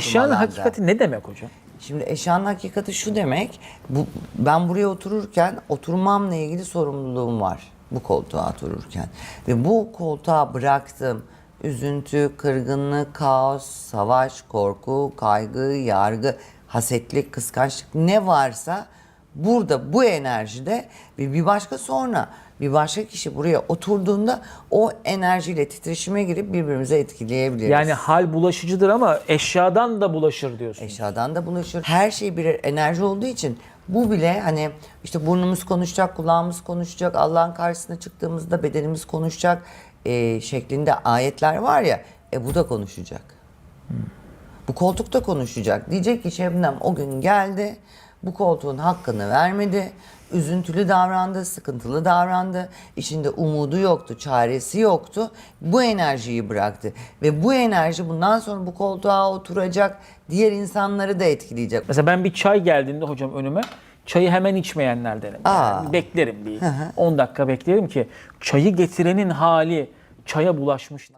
Eşyanın alanda. hakikati ne demek hocam? Şimdi eşyanın hakikati şu demek. Bu ben buraya otururken oturmamla ilgili sorumluluğum var. Bu koltuğa otururken. Ve bu koltuğa bıraktığım üzüntü, kırgınlık, kaos, savaş, korku, kaygı, yargı, hasetlik, kıskançlık ne varsa burada bu enerjide ve bir başka sonra bir başka kişi buraya oturduğunda o enerjiyle titreşime girip birbirimize etkileyebiliriz. Yani hal bulaşıcıdır ama eşyadan da bulaşır diyorsun. Eşyadan da bulaşır. Her şey birer enerji olduğu için bu bile hani işte burnumuz konuşacak, kulağımız konuşacak, Allah'ın karşısına çıktığımızda bedenimiz konuşacak e, şeklinde ayetler var ya. E bu da konuşacak. Bu koltuk da konuşacak. Diyecek ki Şebnem o gün geldi. Bu koltuğun hakkını vermedi. Üzüntülü davrandı, sıkıntılı davrandı. İçinde umudu yoktu, çaresi yoktu. Bu enerjiyi bıraktı. Ve bu enerji bundan sonra bu koltuğa oturacak, diğer insanları da etkileyecek. Mesela ben bir çay geldiğinde hocam önüme çayı hemen içmeyenlerdenim. Yani Aa. beklerim bir 10 dakika beklerim ki çayı getirenin hali çaya bulaşmış.